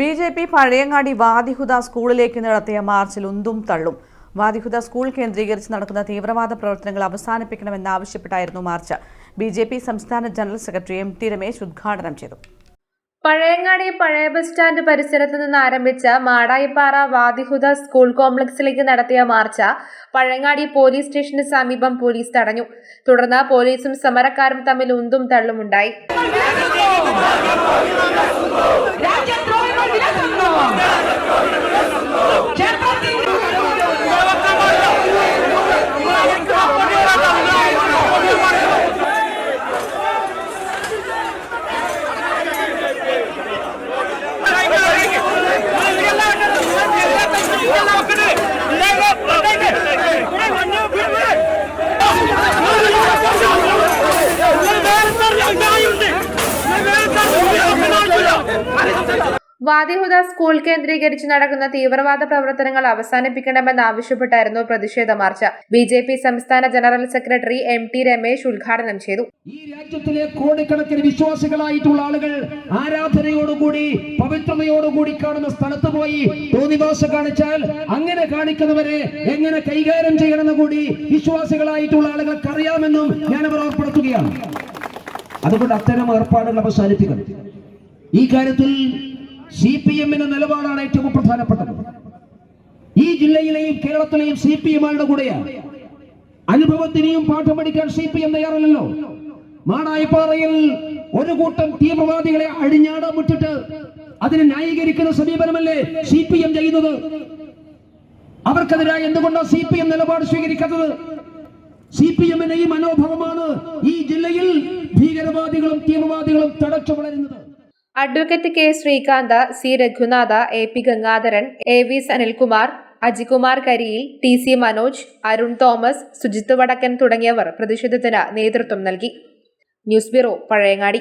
B J P Pazhayangadi Wadihuda സ്കൂളിലേക്ക് നടത്തിയ മാർച്ചിൽ ഉന്തും തള്ളും. വാദിഹുദ സ്കൂൾ കേന്ദ്രീകരിച്ച് നടക്കുന്ന തീവ്രവാദ പ്രവർത്തനങ്ങൾ അവസാനിപ്പിക്കണമെന്നാവശ്യപ്പെട്ടായിരുന്നു മാർച്ച്. ബി ജെ പി സംസ്ഥാന general secretary M T Ramesh ഉദ്ഘാടനം ചെയ്തു. പഴയങ്ങാടി പഴയ ബസ് സ്റ്റാൻഡ് പരിസരത്ത് നിന്ന് ആരംഭിച്ച മാടായിപ്പാറ വാദിഹുദ സ്കൂൾ കോംപ്ലക്സിലേക്ക് നടത്തിയ മാർച്ച പഴയങ്ങാടി പോലീസ് സ്റ്റേഷന് സമീപം പോലീസ് തടഞ്ഞു. തുടർന്ന് പോലീസും സമരക്കാരും തമ്മിൽ ഉന്തും തള്ളുമുണ്ടായി. വാദിഹുദ സ്കൂൾ കേന്ദ്രീകരിച്ച് നടക്കുന്ന തീവ്രവാദ പ്രവർത്തനങ്ങൾ അവസാനിപ്പിക്കണമെന്ന് ആവശ്യപ്പെട്ടായിരുന്നു പ്രതിഷേധ മാർച്ച്. ബി ജെ പി സംസ്ഥാന general secretary M T Ramesh ഉദ്ഘാടനം ചെയ്തു. ഈ രാജ്യത്തിലെ കോടിക്കണക്കിന് വിശ്വാസികളായിട്ടുള്ള ആളുകൾ ആരാധനയോടുകൂടി പവിത്രതയോടുകൂടി കാണുന്ന സ്ഥലത്ത് പോയി തോന്നിവാസ കാണിച്ചാൽ അങ്ങനെ കാണിക്കുന്നവരെ എങ്ങനെ കൈകാര്യം ചെയ്യണമെന്ന് കൂടി വിശ്വാസികളായിട്ടുള്ള ആളുകൾക്ക് അറിയാമെന്നും ഞാൻ അവർ ഓർപ്പെടുത്തുകയാണ് അതുകൊണ്ട് അത്തരം ഏർപ്പാടുകൾ അവസാനിപ്പിക്കണം. ഈ കാര്യത്തിൽ സി പി എമ്മിന്റെ നിലപാടാണ് ഏറ്റവും പ്രധാനപ്പെട്ടത്. ഈ ജില്ലയിലെയും കേരളത്തിലെയും സി പി എമ്മാരുടെ കൂടെയാണ് അനുഭവത്തിനെയും പാഠം പഠിക്കാൻ സി പി എം തയ്യാറല്ലല്ലോ. മാടായിപ്പാറയിൽ ഒരു കൂട്ടം തീവ്രവാദികളെ അഴിഞ്ഞാടാൻ വിട്ടിട്ട് അതിനെ ന്യായീകരിക്കുന്ന സമീപനമല്ലേ സി പി എം ചെയ്യുന്നത്? അവർക്കെതിരായി എന്തുകൊണ്ടാണ് സി പി എം നിലപാട് സ്വീകരിക്കാത്തത്? സി പി എമ്മിന്റെ ഈ മനോഭാവമാണ് ഈ ജില്ലയിൽ ഭീകരവാദികളും തീവ്രവാദികളും തടച്ചു വളരുന്നത്. Advocate K Sreekanth C Raghunath A P Gangadharan A V Sanilkumar Ajikumar Kariyil T C Manoj Arun Thomas Sujith Vadakkan തുടങ്ങിയവർ പ്രതിഷേധത്തിന് നേതൃത്വം നൽകി. News bureau Pazhayangadi.